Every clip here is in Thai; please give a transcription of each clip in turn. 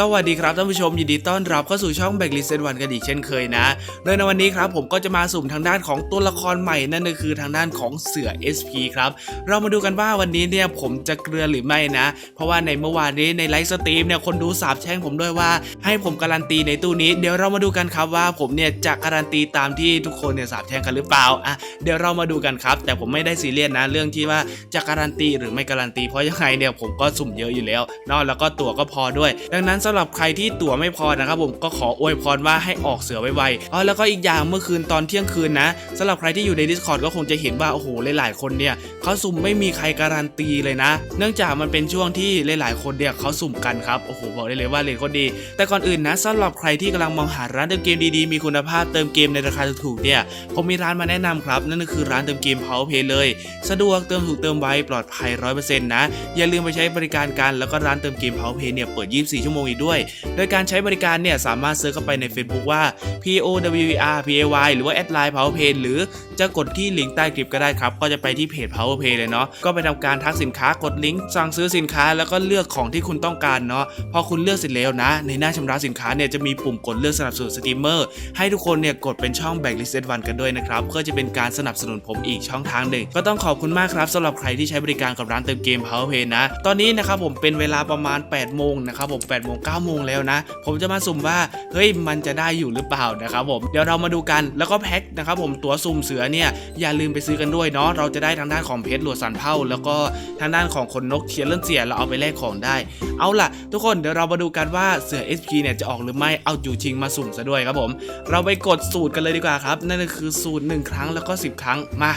สวัสดีครับท่านผู้ชมยินดีต้อนรับเข้าสู่ช่องแบกลิสเซนวันกันอีกเช่นเคยนะโดยในวันนี้ครับผมก็จะมาสุ่มทางด้านของตัวละครใหม่นั่นก็คือทางด้านของเสือ SP ครับเรามาดูกันว่าวันนี้เนี่ยผมจะเกลือหรือไม่นะ เพราะว่าในเมื่อวานนี้ในไลฟ์สตรีมเนี่ยคนดูสาบแช่งผมด้วยว่า ให้ผมการันตีในตู้นี้ เดี๋ยวเรามาดูกันครับว่าผมเนี่ยจะการันตีตามที่ทุกคนเนี่ยสาบแช่งกันหรือเปล่าอะเดี๋ยวเรามาดูกันครับ แต่ผมไม่ได้ซีเรียสนะเรื่องที่ว่าจะการันตีหรือไม่การันตีเพราะยังไงเนี่ยผมก็สุ่มเยอะอยู่แล้วนอะแล้วก็ตั๋วก็พอด้วย ดังนั้นสำหรับใครที่ตั๋วไม่พอนะครับผมก็ขออวยพรว่าให้ออกเสือไวๆอ๋อแล้วก็อีกอย่างเมื่อคืนตอนเที่ยงคืนนะสำหรับใครที่อยู่ใน Discord ก็คงจะเห็นว่าโอ้โหหลายๆคนเนี่ยเขาสุ่มไม่มีใครการันตีเลยนะ เนื่องจากมันเป็นช่วงที่หลายๆคนเนี่ยเขาสุ่มกันครับโอ้โหบอกได้เลยว่าเลนโคตรดี แต่ก่อนอื่นนะสำหรับใครที่กำลังมองหาร้านเติมเกมดีๆมีคุณภาพเติมเกมในราคาถูกๆเนี่ยผมมีร้านมาแนะนำครับ นั่นก็คือร้านเติมเกม Powerpay เลย สะดวกเติมถูกเติมไวปลอดภัย100%นะอย่าลืมไปใช้บริการกันแล้วก็ร้านเติมเกม Powerpay เนี่ยเปิด 24 ชั่วโมงด้วย โดยการใช้บริการเนี่ยสามารถเซิร์ชเข้าไปใน Facebook ว่า P O W E R P A Y หรือว่าแอดไลน์ powerpay หรือจะกดที่ลิงก์ใต้คลิปก็ได้ครับ ก็จะไปที่เพจ Powerplay เลยเนาะก็ไปทำการทักสินค้ากดลิงก์สั่งซื้อสินค้าแล้วก็เลือกของที่คุณต้องการเนาะพอคุณเลือกเสร็จแล้วนะ ในหน้าชำระสินค้าเนี่ยจะมีปุ่มกดเลือกสนับสนุนสตรีมเมอร์ให้ทุกคนเนี่ยกดเป็นช่อง Backlist One กันด้วยนะครับเพื่อจะเป็นการสนับสนุนผมอีกช่องทางหนึ่ง ก็ต้องขอบคุณมากครับสำหรับใครที่ใช้บริการกับร้านเติมเกม Powerplay นะ ตอนนี้นะครับผมเป็นเวลาประมาณ8โมงนะครับผม8โมง9โมงแล้วนะ ผมจะมาสุ่มว่าเฮ้ยมันจะได้อยู่หรือเปล่านะครับผมเดี๋ยวเรามาดูกันแล้วก็แพ็คนะครับผมตัวสุ่มเสือเนี่ยอย่าลืมไปซื้อกันด้วยเนาะเราจะได้ทางด้านของเพชรหลวดสันเผาแล้วก็ทางด้านของคนนกเทียนเลื่อนเสียเราเอาไปแลกของได้ เอาล่ะ ทุกคนเดี๋ยวเรามาดูกันว่าเสือ SP เนี่ยจะออกหรือไม่เอาจู่ชิงมาสุ่มซะด้วยครับผม เราไปกดสูตรกันเลยดีกว่าครับ นั่นก็คือสูตร 1 ครั้งแล้วก็ 10 ครั้งมา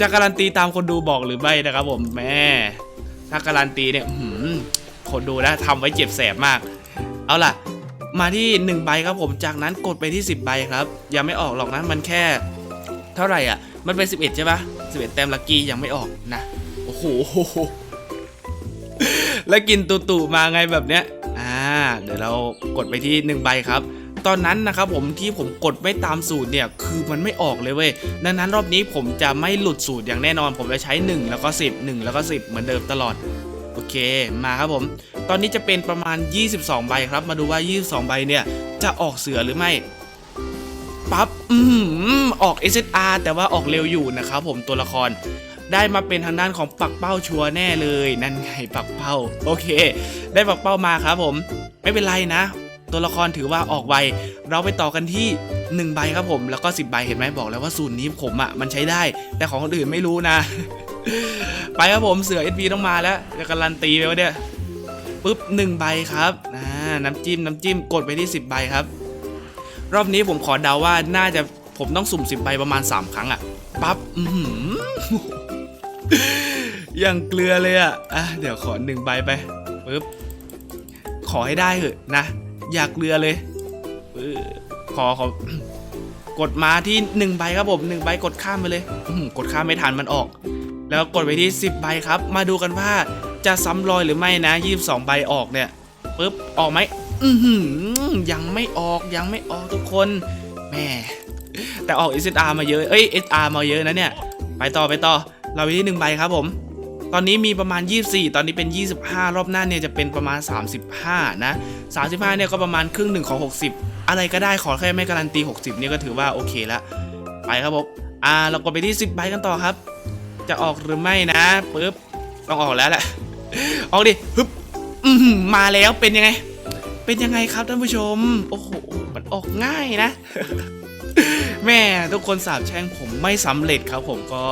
จะการันตีตามคนดูบอกหรือไม่นะครับผมแม่ถ้าการันตีเนี่ยอื้อหือ คนดูนะทำไว้เจ็บแสบมาก เอาล่ะ มาที่1ใบครับผมจากนั้นกดไปที่ 10 ใบครับ ยังไม่ออกหรอกนะมันแค่ เท่าไหร่อะ มันเป็น 11 ใช่ปะ11 แต้มลักกี้ยังไม่ออกนะโอ้โหแล้วกินตุ่ๆมาไงแบบเนี้ยอ่า เดี๋ยวเรากดไปที่ 1 ใบครับตอนนั้นนะครับผมที่ผมกดไม่ตามสูตรเนี่ยคือมันไม่ออกเลยเว้ยดังนั้นรอบนี้ผมจะไม่หลุดสูตรอย่างแน่นอน ผมจะใช้ 1 แล้วก็ 10 1 แล้วก็ 10 เหมือนเดิมตลอด โอเคมาครับผม ตอนนี้จะเป็นประมาณ 22 ใบครับ มาดูว่า 22 ใบเนี่ย จะออกเสือหรือไม่ปั๊บอือหืออก SSR แต่ว่าออกเร็วอยู่นะครับผมตัวละครได้มาเป็นทางด้านของปักเป้าชัวแน่เลย นั่นไงปักเป้า โอเค ได้ปักเป้ามาครับผม ไม่เป็นไรนะ ตัวละครถือว่าออกไวเราไปต่อกันที่1ใบครับผม แล้วก็ 10 ใบเห็นไหมบอกแล้วว่าสูตรนี้ผมอะ่ะมันใช้ได้ แต่ของคนอื่นไม่รู้นะ ไปครับผมเสือ SP ต้องมาแล้วจะการันตีไปวะเนี่ยปุ๊บหนึ่งใบครับอ่าน้ำจิ้มน้ำจิ้มกดไปที่ 10 ใบครับ รอบนี้ผมขอเดาว่าน่าจะผมต้องสุ่ม 10 ใบประมาณ 3 ครั้งอะปั๊บอือหือย่างเกลือเลยอะอะเดี๋ยวขอหนึ่งใบไปปึ๊บขอให้ได้เถอะนะ อยากเกลือเลยขอขอกดมาที่หนึ่งใบครับผมหนึ่งใบกดข้ามไปเลยกดข้ามไม่ทันมันออก แล้วกดไปที่ 10 ใบครับ มาดูกันว่าจะซ้ำรอยหรือไม่นะ 22 ใบออกเนี่ยปึ๊บออกไหมอือหือยังไม่ออกยังไม่ออกทุกคนแม่แต่ออก SR มาเยอะเอ้ย SR มาเยอะนะเนี่ย ไปต่อไปต่อ เราไปที่หนึ่งใบครับผม ตอนนี้มีประมาณ 24 ตอนนี้เป็น 25 รอบหน้าเนี่ยจะเป็นประมาณ 35 นะ 35 เนี่ยก็ประมาณครึ่งหนึ่งของ 60 อะไรก็ได้ขอแค่ไม่การันตี 60 เนี่ยก็ถือว่าโอเคละไปครับผมอ่าเราก็ไปที่ 10 ใบกันต่อครับ จะออกหรือไม่นะปึ๊บต้องออกแล้วแหละออกดิฮึบมาแล้วเป็นยังไง เป็นยังไงครับท่านผู้ชม โอ้โหมันออกง่ายนะ แม่ทุกคนสาบแช่งผมไม่สำเร็จครับผมก็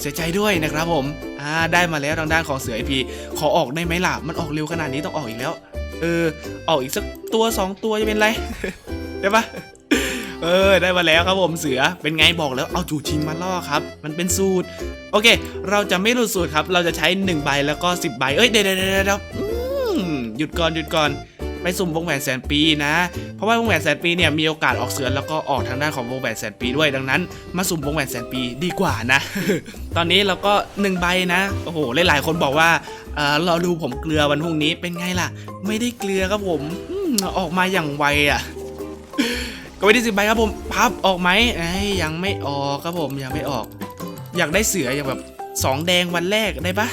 เสียใจด้วยนะครับผมอ่าได้มาแล้วทางด้านของเสือไอพีขอออกได้ไหมล่ะมันออกเร็วขนาดนี้ต้องออกอีกแล้ว เออออกอีกสักตัวสองตัวจะเป็นไรได้ปะ เออได้มาแล้วครับผมเสือเป็นไงบอกแล้วเอาจูชิงมาล่อครับ มันเป็นสูตร โอเค เราจะไม่หลุดสูตรครับ เราจะใช้ 1 ใบแล้วก็ 10 ใบ เอ้ยเดี๋ยวเดี๋ยวเดี๋ยวเดี๋ยวหยุดก่อนหยุดก่อนไปสุ่มวงแหวนแสนปีนะ เพราะว่าวงแหวนแสนปีเนี่ยมีโอกาสออกเสือแล้วก็ออกทางด้านของวงแหวนแสนปีด้วยดังนั้น มาสุ่มวงแหวนแสนปีดีกว่านะ ตอนนี้เราก็1ใบนะโอ้โหหลายๆคนบอกว่าเออราดูผมเกลือวันพรุ่งนี้เป็นไงล่ะ ไม่ได้เกลือครับผมอืมออกมาอย่างไวอะ ก็ไปที่สิบใบครับผมพับออกไหมไอ้ยังไม่ออกครับผมยังไม่ออก อยากได้เสืออย่างแบบสองแดงวันแรกได้ปะ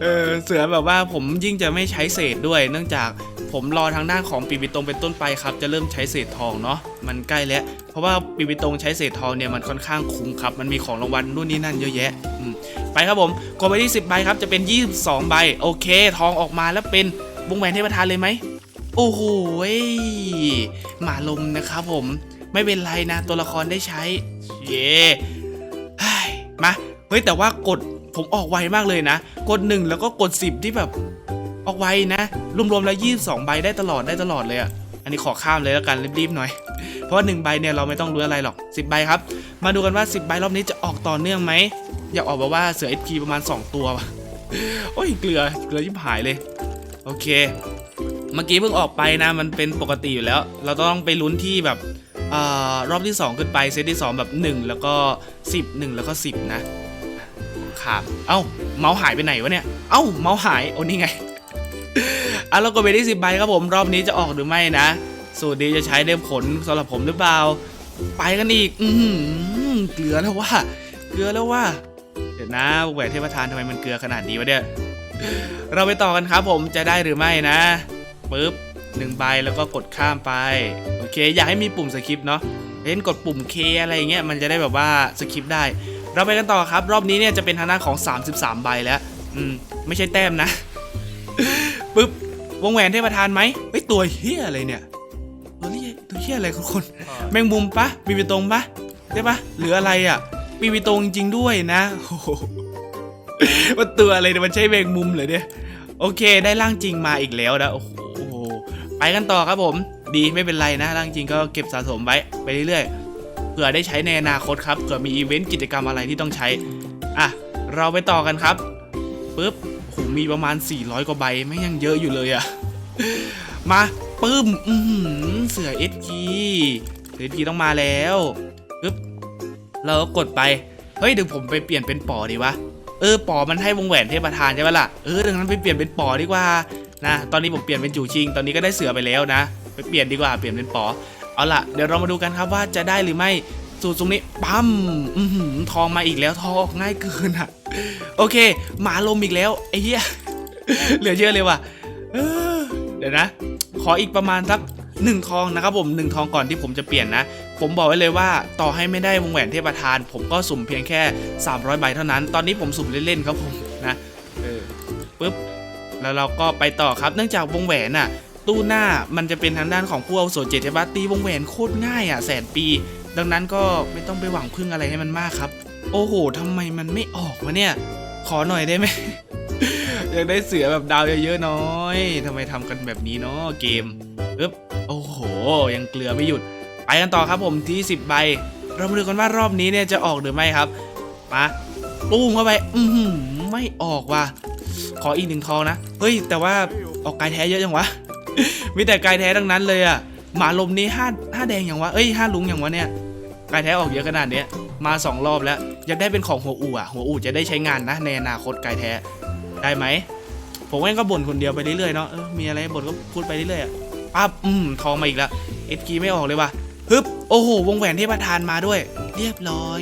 เออเสือแบบว่าผมยิ่งจะไม่ใช้เศษด้วย เนื่องจากผมรอทางด้านของปีบิตงเป็นต้นไปครับ จะเริ่มใช้เศษทองเนาะมันใกล้แล้ว เพราะว่าปีบิตงใช้เศษทองเนี่ยมันค่อนข้างคุ้มครับ มันมีของรางวัลนู่นนี่นั่นเยอะแยะไปครับผมกดไปที่ 10 ใบครับจะเป็น 22 ใบ โอเค ทองออกมาแล้วเป็นวงแหวนเทพทานเลยไหม โอ้โหหมาลมนะครับผมไม่เป็นไรนะ ตัวละครได้ใช้ เย่เฮ้ยมาเฮ้ยแต่ว่ากดผมออกไวมากเลยนะ กด 1 แล้วก็กด 10 ที่แบบออกไวนะ รวมๆแล้ว 22 ใบได้ตลอดได้ตลอดเลยอะอันนี้ขอข้ามเลยแล้วกันรีบๆหน่อย เพราะว่า1ใบเนี่ยเราไม่ต้องรู้อะไรหรอก 10 ใบครับ มาดูกันว่า 10 ใบรอบนี้จะออกต่อเนื่องไหม อยากออกแบบว่าเสือเอพีประมาณ 2 ตัวว่ะโอ้ยเกลือเกลือยิบหายเลย โอเค เมื่อกี้เพิ่งออกไปนะมันเป็นปกติอยู่แล้ว เราต้องไปลุ้นที่แบบอรอบที่ 2 ขึ้นไปเซตที่ 2 แบบ 1 แล้วก็ 10 1 แล้วก็ 10 นะขาดเอ้า เมาส์หายไปไหนวะเนี่ย เอ้า เมาส์หาย โอ้นี่ไงอะเราก็ไปที่10ใบครับผมรอบนี้จะออกหรือไม่นะ สูตรนี้จะใช้ได้ผลสำหรับผมหรือเปล่า ไปกันอีก อือหือเกลือแล้วว่า เกลือแล้วว่า เดี๋ยวนะแหวนเทพทานทำไมมันเกลือขนาดนี้วะเนี่ย เราไปต่อกันครับผมจะได้หรือไม่นะ ปึ๊บหนึ่งใบแล้วก็กดข้ามไป โอเค อยากให้มีปุ่มสคริปต์เนาะเล่นกดปุ่ม K อะไรอย่างเงี้ยมันจะได้แบบว่าสคริปต์ได้ เราไปกันต่อครับ รอบนี้เนี่ยจะเป็นทางด้านของ 33 ใบแล้ว อืม ไม่ใช่แต้มนะปึ๊บวงแหวนเทพทานไหมเฮ้ยตัวเฮียอะไรเนี่ยตัวเฮียตัวเฮียอะไรคุณคนแมงมุมปะมีปีตรงปะใช่ปะหรืออะไรอะมีปีตรงจริงๆด้วยนะโอ้โหมันตัวอะไรเนี่ยมันใช่แมงมุมเหรอเนี่ยโอเค ได้ร่างจริงมาอีกแล้วนะโอ้โห ไปกันต่อครับผม ดีไม่เป็นไรนะร่างจริงก็เก็บสะสมไว้ไปเรื่อยๆเผื่อได้ใช้ในอนาคตครับเผื่อมีอีเวนต์กิจกรรมอะไรที่ต้องใช้อะเราไปต่อกันครับปึ๊บโหมีประมาณ 400 กว่าใบไม่ยังเยอะอยู่เลยอะมาปึ้มอือหือเสือเอสกีเสือเอสกีต้องมาแล้วปึ๊บเราก็กดไปเฮ้ยเดี๋ยวผมไปเปลี่ยนเป็นปอดีวะเออปอมันให้วงแหวนเทพทานใช่ปะล่ะเออดังนั้นไปเปลี่ยนเป็นปอดีกว่า นะตอนนี้ผมเปลี่ยนเป็นจู่ชิง ตอนนี้ก็ได้เสือไปแล้วนะ ไปเปลี่ยนดีกว่าเปลี่ยนเป็นปอเอาล่ะเดี๋ยวเรามาดูกันครับว่าจะได้หรือไม่สูตรตรงนี้ปั๊มทองมาอีกแล้วทองออกง่ายเกินอะโอเค หมาลมอีกแล้วไอ้เหี้ยเหลือเยอะเลยว่ะเดี๋ยวนะ ขออีกประมาณสักหนึ่งทองนะครับผมหนึ่งทองก่อนที่ผมจะเปลี่ยนนะ ผมบอกไว้เลยว่าต่อให้ไม่ได้วงแหวนเทพทาน ผมก็สุ่มเพียงแค่ 300ใบเท่านั้น ตอนนี้ผมสุ่มเล่นๆครับผมนะเออปุ๊บ แล้วเราก็ไปต่อครับเนื่องจากวงแหวนน่ะตู้หน้ามันจะเป็นทางด้านของผู้เอาวุโสเจตใช่ปะตีวงแหวนโคตรง่ายอะแสนปี ดังนั้นก็ไม่ต้องไปหวังพึ่งอะไรให้มันมากครับ โอ้โหทำไมมันไม่ออกวะเนี่ย ขอหน่อยได้ไหมอยากได้เสือแบบดาวเยอะๆน้อยทำไมทำกันแบบนี้เนาะเกมปึ๊บโอ้โห ยังเกลือไม่หยุด ไปกันต่อครับผมที่ 10 ใบ เรามาดูกันว่ารอบนี้เนี่ยจะออกหรือไม่ครับมาปุ้มเข้าไป อือหือไม่ออกว่ะ ขออีกหนึ่งทองนะ เฮ้ย แต่ว่าออกกายแท้เยอะจังวะ มีแต่กายแท้ทั้งนั้นเลยอะหมาลมนี้ห้าห้าแดงอย่างวะ เอ้ยห้าลุงอย่างวะเนี่ย กายแท้ออกเยอะขนาดเนี้ย มาสองรอบแล้ว อยากได้เป็นของหัวอู่อะหัวอู่จะได้ใช้งานนะในอนาคตกายแท้ ได้ไหม ผมเองก็บ่นคนเดียวไปเรื่อยๆเนาะ เออ มีอะไรบ่นก็พูดไปเรื่อยๆอะปั๊บ อืม ทองมาอีกแล้ว เอ็ดกีไม่ออกเลยว่ะ ฮึบ โอ้โห วงแหวนเทพทานมาด้วย เรียบร้อย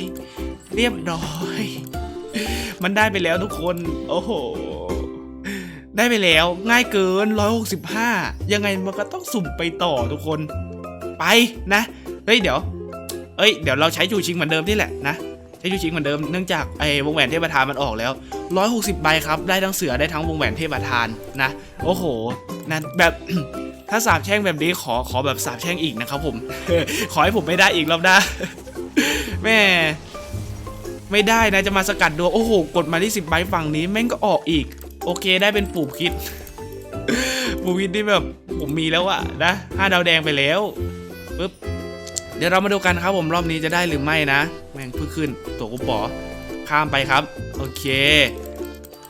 เรียบร้อย มันได้ไปแล้วทุกคน โอ้โห ได้ไปแล้วง่ายเกิน 165 ยังไงมันก็ต้องสุ่มไปต่อทุกคนไปนะเฮ้ยเดี๋ยวเอ้ยเดี๋ยวเราใช้จูชิงเหมือนเดิมนี่แหละนะใช้จูชิงเหมือนเดิมเนื่องจากไอ้วงแหวนเทพทานมันออกแล้ว 160 ใบครับ ได้ทั้งเสือได้ทั้งวงแหวนเทพทานนะ โอ้โหนะแบบถ้าสาบแช่งแบบนี้ขอขอแบบสาบแช่งอีกนะครับผม ขอให้ผมไม่ได้อีกรอบหน้าแม่ไม่ได้นะจะมาสกัดดวงโอ้โห กดมาที่10ใบฝั่งนี้แม่งก็ออกอีก โอเคได้เป็นปูบคิด ปูบคิดที่แบบผมมีแล้วอะนะห้าดาวแดงไปแล้วปึ๊บเดี๋ยวเรามาดูกันครับผมรอบนี้จะได้หรือไม่นะ แม่งเพิ่งขึ้นตัวกุปอข้ามไปครับ โอเค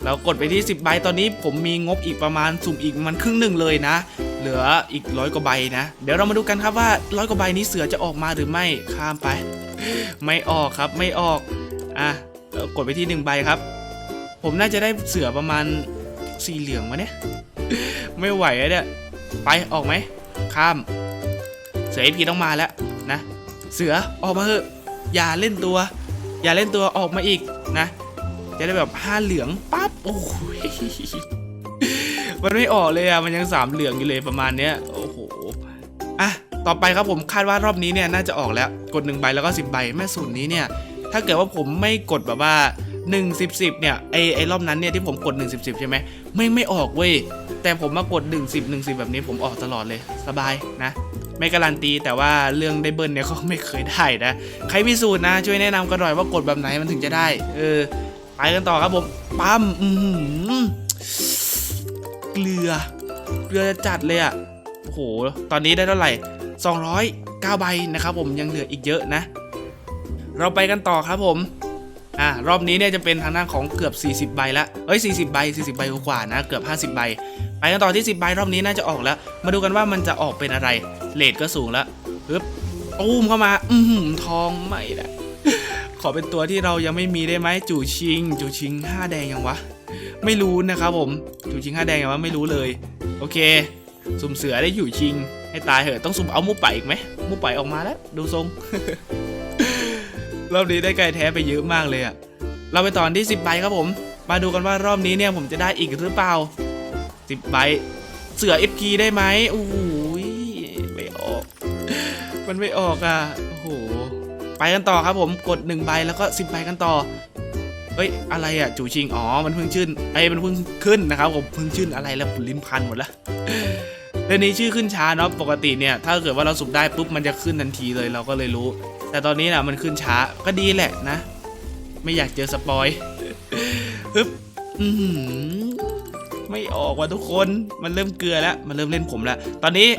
เรากดไปที่ 10 ใบตอนนี้ผมมีงบอีกประมาณสุ่มอีกมันครึ่งหนึ่งเลยนะ เหลืออีกร้อยกว่าใบนะ เดี๋ยวเรามาดูกันครับว่าร้อยกว่าใบนี้เสือจะออกมาหรือไม่ข้ามไป ไม่ออกครับไม่ออกอะกดไปที่หนึ่งใบครับ ผมน่าจะได้เสือประมาณสีเหลืองวะเนี่ย ไม่ไหวอะเนี่ย ไปออกไหม ข้าม เสือไอพีต้องมาแล้วนะ เสือออกมาเถอะ อย่าเล่นตัว อย่าเล่นตัวออกมาอีกนะ จะได้แบบห้าเหลืองปั๊บ โอ้ยมันไม่ออกเลยอะมันยังสามเหลืองอยู่เลยประมาณเนี้ย โอ้โห อะ ต่อไปครับผมคาดว่ารอบนี้เนี่ยน่าจะออกแล้ว กดหนึ่งใบแล้วก็สิบใบ แม่สูตรนี้เนี่ย ถ้าเกิดว่าผมไม่กดแบบว่า 1 10 10เนี่ยไอไอรอบนั้นเนี่ยที่ผมกด 1 10 10ใช่ไหมไม่ไม่ออกเว้ยแต่ผมมากด 1 10 1 10 แบบนี้ผมออกตลอดเลยสบายนะ ไม่การันตีแต่ว่าเรื่องได้เบิร์นเนี่ยก็ไม่เคยได้นะ ใครมีสูตรนะ ช่วยแนะนำกันหน่อยว่ากดแบบไหนมันถึงจะได้ เออ ไปกันต่อครับผมปั๊มอือหือเกลือเกลือจัดเลยอะ่ะโอ้โหตอนนี้ได้เท่าไหร่209ใบนะครับผมยังเหลืออีกเยอะนะ เราไปกันต่อครับผม อ่ารอบนี้เนี่ยจะเป็นทางด้านของเกือบ 40 ใบละเอ้ย 40 ใบ 40 ใบกว่านะ เกือบ 50 ใบ ไปกันต่อที่ 10 ใบรอบนี้น่าจะออกแล้ว มาดูกันว่ามันจะออกเป็นอะไร เลทก็สูงแล้วปึ๊บตูมเข้ามา อือหือทองไม่นะขอเป็นตัวที่เรายังไม่มีได้ไหมจู่ชิง จู่ชิงห้าแดงยังวะ ไม่รู้นะครับผม จู่ชิงห้าแดงยังวะไม่รู้เลย โอเค สุ่มเสือได้อยู่ชิง ให้ตายเหอะ ต้องสุ่มเอามูไปอีกไหมมูไปออกมาแล้ว ดูทรง รอบนี้ได้ไก่แท้ไปเยอะมากเลยอะเราไปต่อที่10ใบครับผม มาดูกันว่ารอบนี้เนี่ยผมจะได้อีกหรือเปล่า10ใบเสือ FP ได้ไหมโอ้โหยไม่ออก มันไม่ออกอะโอ้โหไปกันต่อครับผมกด1ใบแล้วก็10ใบกันต่อเฮ้ยอะไรอะจูชิงอ๋อมันเพิ่งชื่นไอ้มันเพิ่งขึ้นนะครับผมเพิ่งชื่นอะไรแล้วลิ้นพันหมดละ เรื่องนี้ชื่อขึ้นช้าเนาะปกติเนี่ยถ้าเกิดว่าเราสุ่มได้ปุ๊บมันจะขึ้นทันทีเลยเราก็เลยรู้ แต่ตอนนี้นะมันขึ้นช้าก็ดีแหละนะ ไม่อยากเจอสปอยฮึบไม่ออกว่ะทุกคนมันเริ่มเกลือแล้วมันเริ่มเล่นผมแล้ว ตอนนี้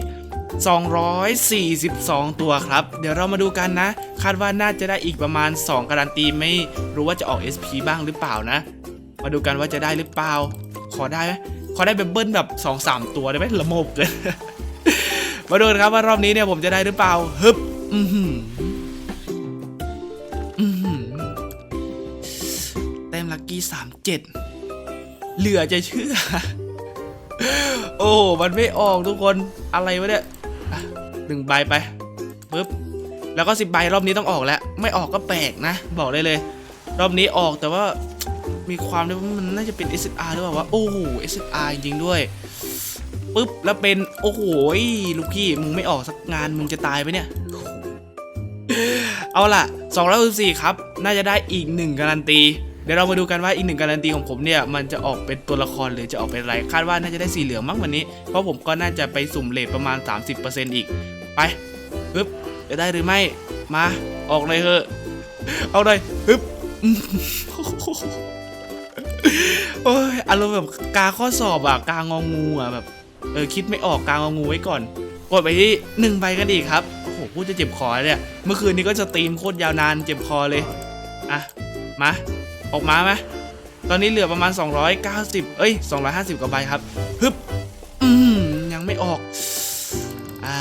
242 ตัวครับ เดี๋ยวเรามาดูกันนะ คาดว่าน่าจะได้อีกประมาณ 2 การันตีไม่รู้ว่าจะออก SP บ้างหรือเปล่านะ มาดูกันว่าจะได้หรือเปล่า ขอได้ไหม ขอได้แบเบิ้ลแบบ2-3ตัวได้ไหมละโมบเกิน มาดูกันครับว่ารอบนี้เนี่ยผมจะได้หรือเปล่าฮึบอือหืออือหือแต้มลักกี้สามเจ็ดเหลือจะเชื่อ โอ้ มันไม่ออกทุกคนอะไรวะเนี่ยหนึ่งใบไปปึ๊บแล้วก็สิบใบรอบนี้ต้องออกแล้ว ไม่ออกก็แปลกนะ บอกได้เลย รอบนี้ออกแต่ว่า มีความที่ว่ามันน่าจะเป็น SR หรือเปล่าวะโอ้โห SR จริงๆด้วยปึ๊บแล้วเป็นโอ้โหลูกพี่มึงไม่ออกสักงานมึงจะตายไปเนี่ยเอาล่ะ264ครับ น่าจะได้อีกหนึ่งการันตีเดี๋ยวเรามาดูกันว่าอีกหนึ่งการันตีของผมเนี่ยมันจะออกเป็นตัวละครหรือจะออกเป็นอะไรคาดว่าน่าจะได้สีเหลืองมั้งวันนี้ เพราะผมก็น่าจะไปสุ่มเลทประมาณ 30%อีก ไปปึ๊บจะได้หรือไม่มาออกเลยเถอะเอาเลยปึ๊บ โอ้ยอารมณ์แบบกาข้อสอบอะกางองูอะแบบเออคิดไม่ออกกางองูไว้ก่อนกดไปที่หนึ่งใบกันอีกครับโอ้โหพูดจะเจ็บคอเนี่ยเมื่อคืนนี้ก็สตรีมโคตรยาวนานเจ็บคอเลยอะมาออกมาไหมตอนนี้เหลือประมาณ 290 เอ้ย 250 กว่าใบครับฮึบอืมยังไม่ออกไอ้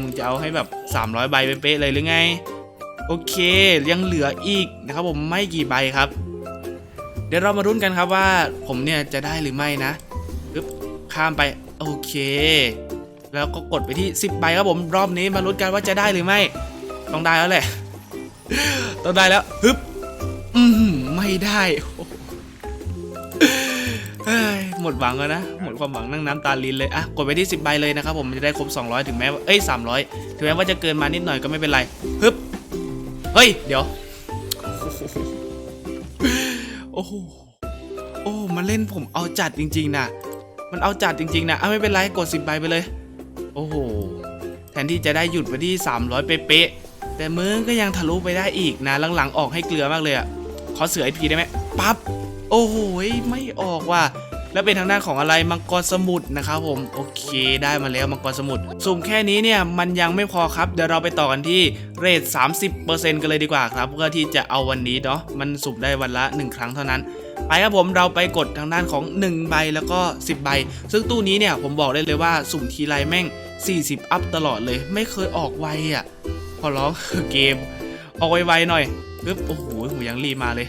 มึงจะเอาให้แบบ 300 ใบเป๊ะเลยหรือไง โอเค ยังเหลืออีกนะครับผมไม่กี่ใบครับ เดี๋ยวเรามารุ้นกันครับว่าผมเนี่ยจะได้หรือไม่นะปึ๊บข้ามไปโอเค แล้วก็กดไปที่ 10ใบครับผมรอบนี้มาลุ้นกันว่าจะได้หรือไม่ ต้องได้แล้วแหละ ต้องได้แล้วฮึบอืมไม่ได้หเฮ้ยหมดหวังแล้วนะ หมดความหวังนั่งน้ำตาลินเลยอะกดไปที่ 10ใบเลยนะครับผมจะได้ครบ 200 ถึงแม้ว่าเอ้ย300 ถึงแม้ว่าจะเกินมานิดหน่อยก็ไม่เป็นไรฮึบเฮ้ยเดี๋ยว โอ้โหโอ้มาเล่นผมเอาจัดจริง ๆนะมันเอาจัดจริง ๆ นะอะไม่เป็นไรกดสิบใบไปเลย โอ้โหแทนที่จะได้หยุดไปที่ 300 เป๊ะๆแต่มึงก็ยังทะลุไปได้อีกนะหลังๆออกให้เกลือมากเลยอะขอเสือไอพีได้ไหมปั๊บโอ้โหไม่ออกว่ะ แล้วเป็นทางด้านของอะไรมังกรสมุทรนะครับผมโอเคได้มาแล้วมังกรสมุทรสุ่มแค่นี้เนี่ยมันยังไม่พอครับเดี๋ยวเราไปต่อกันที่เรท30%กันเลยดีกว่าครับเพื่อที่จะเอาวันนี้เนาะมันสุ่มได้วันละ 1 ครั้งเท่านั้นไปครับผมเราไปกดทางด้านของ 1 ใบแล้วก็ 10 ใบ ซึ่งตู้นี้เนี่ยผมบอกได้เลยว่าสุ่มทีไรแม่ง 40 อัพตลอดเลย ไม่เคยออกไวอะขอร้องเกม ออกไวๆหน่อยปึ๊บโอ้โหหูยังรีมาเลย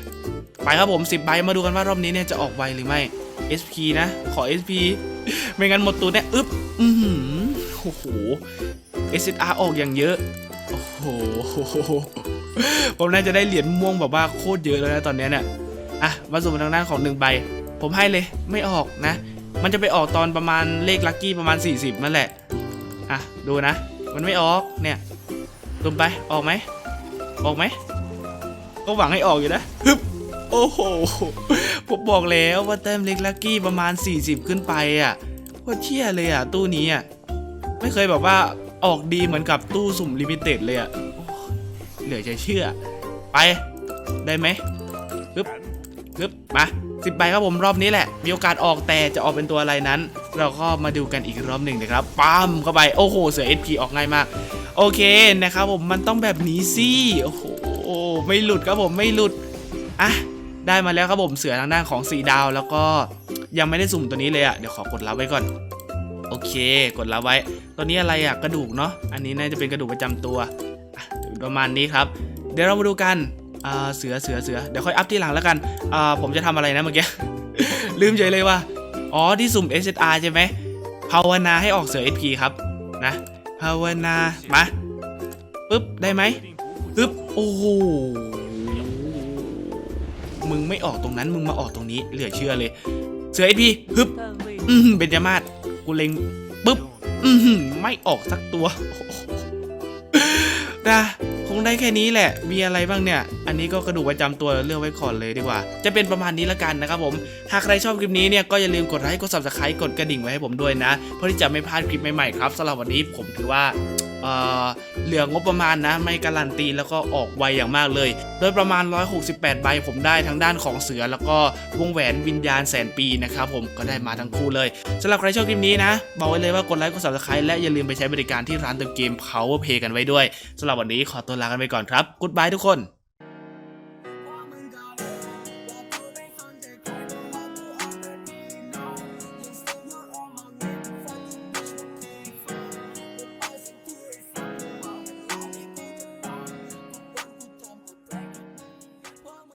ไปครับผม 10 ใบมาดูกันว่ารอบนี้เนี่ยจะออกไวหรือไม่ SP นะ ขอ SP ไม่งั้นหมดตัวเนี่ยอึ๊บอือหือโอ้โห SSR ออกอย่างเยอะ โอ้โห ผมน่าจะได้เหรียญม่วงแบบว่าโคตรเยอะแล้วนะตอนเนี้ยเนี่ย อะ มาสู่ทางด้านของหนึ่งใบ ผมให้เลย ไม่ออกนะ มันจะไปออกตอนประมาณเลขลัคกี้ประมาณ 40นั่นแหละ อะ ดูนะ มันไม่ออก เนี่ยตุมไป ออกไหม ออกไหม ก็หวังให้ออกอยู่นะฮึบโอ้โห ผมบอกแล้วว่าแต้มเล็กลัคกี้ประมาณ 40 ขึ้นไปอะว่าเที่ยเลยอะ ตู้นี้อะไม่เคยแบบว่าออกดีเหมือนกับตู้สุ่มลิมิเต็ดเลยอะเหลือจะเชื่อ ไปได้ไหมฮึบฮึบมาสิบใบครับผมรอบนี้แหละ มีโอกาสออกแต่จะออกเป็นตัวอะไรนั้น เราก็มาดูกันอีกรอบหนึ่งนะครับปั๊มเข้าไปโอ้โห เสือ SP ออกง่ายมาก โอเคนะครับผมมันต้องแบบนี้สิโอ้โหไม่หลุดครับผมไม่หลุดอะ ได้มาแล้วครับผมเสือทางด้านของสีดาว แล้วก็ยังไม่ได้สุ่มตัวนี้เลยอะเดี๋ยวขอกดรับไว้ก่อน โอเค กดรับไว้ ตัวนี้อะไรอะกระดูกเนาะอันนี้น่าจะเป็นกระดูกประจำตัวอะประมาณนี้ครับ เดี๋ยวเรามาดูกันเสือเสือเสือเดี๋ยวค่อยอัพที่หลังแล้วกันผมจะทำอะไรนะเมื่อกี้ลืมเฉยเลยว่าอ๋อที่สุ่ม SSR ใช่ไหมภาวนาให้ออกเสือ SP ครับนะภาวนามาปึ๊บได้ไหมปึ๊บโอ้โห มึงไม่ออกตรงนั้นมึงมาออกตรงนี้เหลือเชื่อเลย เสือ SP ฮึบอืมเบญจมาศกูเล็งปึ๊บอือหือไม่ออกสักตัวโอ้โหนะคงได้แค่นี้แหละ มีอะไรบ้างเนี่ย อันนี้ก็กระดูกประจำตัวเลือกไว้ก่อนเลยดีกว่า จะเป็นประมาณนี้ละกันนะครับผม หากใครชอบคลิปนี้เนี่ยก็อย่าลืมกดไลค์ กด subscribe กดกระดิ่งไว้ให้ผมด้วยนะ เพื่อที่จะไม่พลาดคลิปใหม่ๆครับสำหรับวันนี้ผมถือว่า เหลืองบประมาณนะ ไม่การันตีแล้วก็ออกไวอย่างมากเลย โดยประมาณ 168 ใบผมได้ทั้งด้านของเสือ แล้วก็วงแหวนวิญญาณแสนปีนะครับผมก็ได้มาทั้งคู่เลยสำหรับใครชอบคลิปนี้นะ บอกไว้เลยว่ากดไลค์กด subscribe และอย่าลืมไปใช้บริการที่ร้านเติมเกม Power Pay กันไว้ด้วยสำหรับวันนี้ขอตัวลากันไปก่อนครับ Goodbye ทุกคน